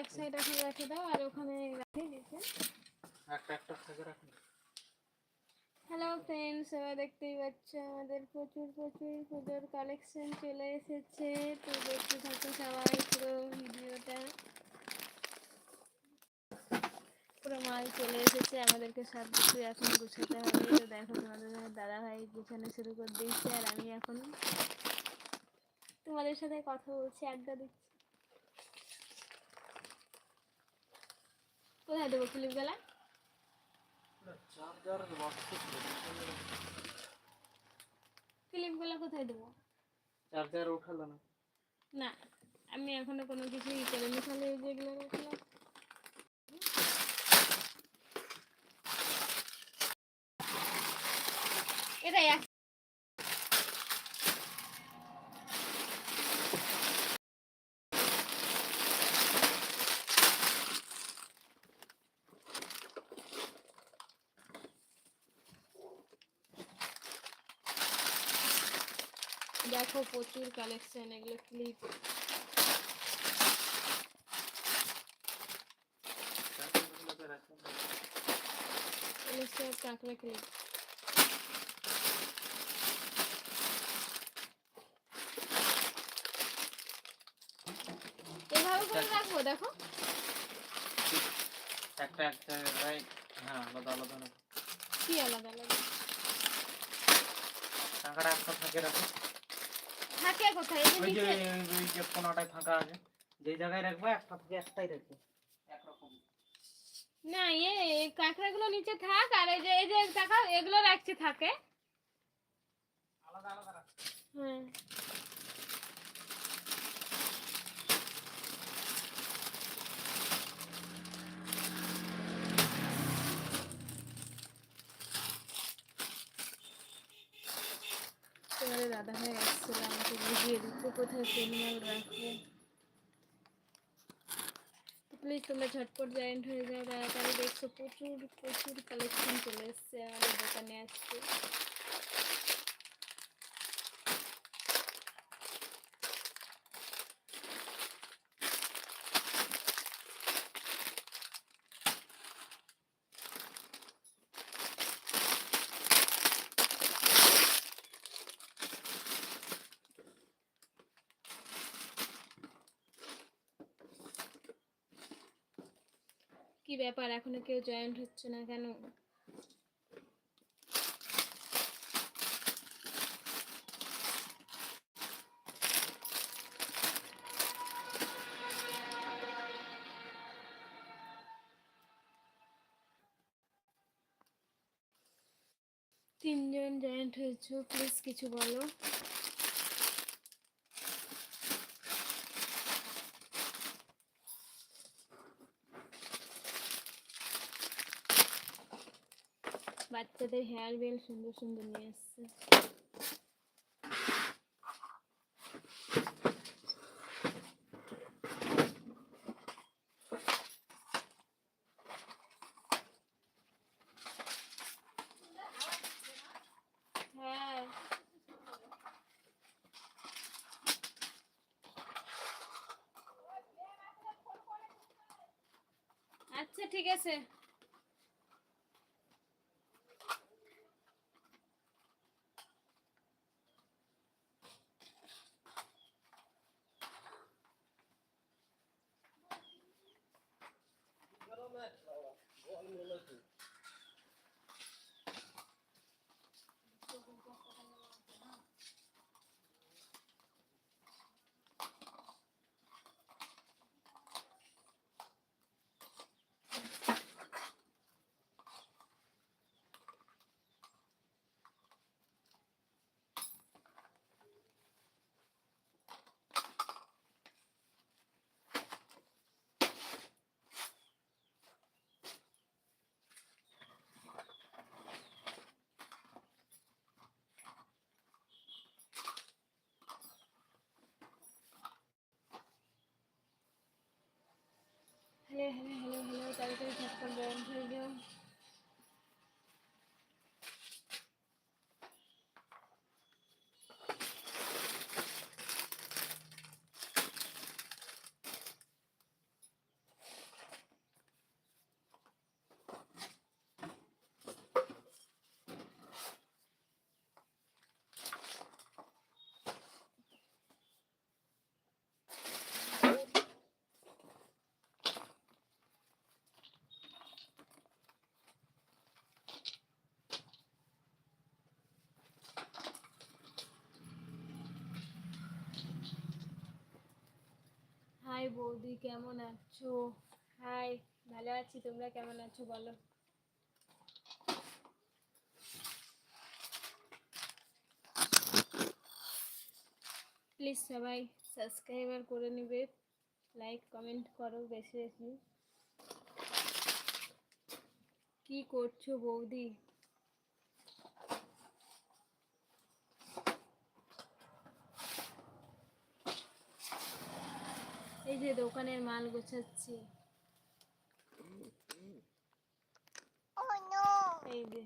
এক সাইড এখন রেখে দাও আর ওখানে রাখে দিতে। একটা একটা হ্যালো ফ্রেন্ডস সবাই দেখতেই পাচ্ছ আমাদের প্রচুর প্রচুর পুজোর কালেকশন চলে এসেছে। তো দেখতে থাকো সবাই পুরো ভিডিওটা। পুরো মাল চলে এসেছে আমাদেরকে সব কিছু এখন গুছাতে হবে। তো দেখো তোমাদের দাদা ভাই গুছানো শুরু করে দিয়েছে আর আমি এখন তোমাদের সাথে কথা বলছি আড্ডা দিচ্ছি। কোথায় দেবো ক্লিপ গেলা? চার্জার বক্স কোথায় দেবো? চার্জার উঠালো না। না আমি এখনও কোনো কিছু ই করিনি খালি এই যেগুলো রাখলাম এটাই এক দেখো প্রচুর কালেকশন এগুলো ক্লিপ কাঁকড়া ক্লিপ এভাবে করে রাখব দেখো। একটা একটা রাইট হ্যাঁ আলাদা আলাদা কি আলাদা আলাদা? টাকাটা একটা থাকে রাখুন থাকে কোথায়? ওই যে ওই- যে কোনাটায় ফাঁকা আছে। যেই জায়গায় রাখবে একটা থেকে একটাই রাখবে। একরকম। না এ কাঁকড়াগুলো নিচে থাক আর এই যে এই যে টাকা এগুলো রাখছি থাকে। আলাদা আলাদা রাখবে হ্যাঁ। দাদা ভাই প্লিজ তোমরা ঝটপট জয়েন্ট হয়ে যাও দেখছ প্রচুর প্রচুর কালেকশন চলে এসছে আমাদের দোকানে আজকে কি ব্যাপার? এখনও কেউ জয়েন্ট হচ্ছে না কেন? তিনজন জয়েন্ট হয়েছে প্লিজ কিছু বলো। বাচ্চাদের হেয়ার বেল সুন্দর সুন্দর নিয়ে আসছে। হ্যাঁ। আচ্ছা ঠিক আছে। ご案内をお願いします。বৌদি, কেমন আছো? হাই, ভালো আছি, তোমরা কেমন আছো বলো? প্লিজ সবাই সাবস্ক্রাইবার করে নেবে লাইক কমেন্ট করো বেশি বেশি। কি করছ বৌদি? যে দোকানের মাল গোছাচ্ছি। এই যে।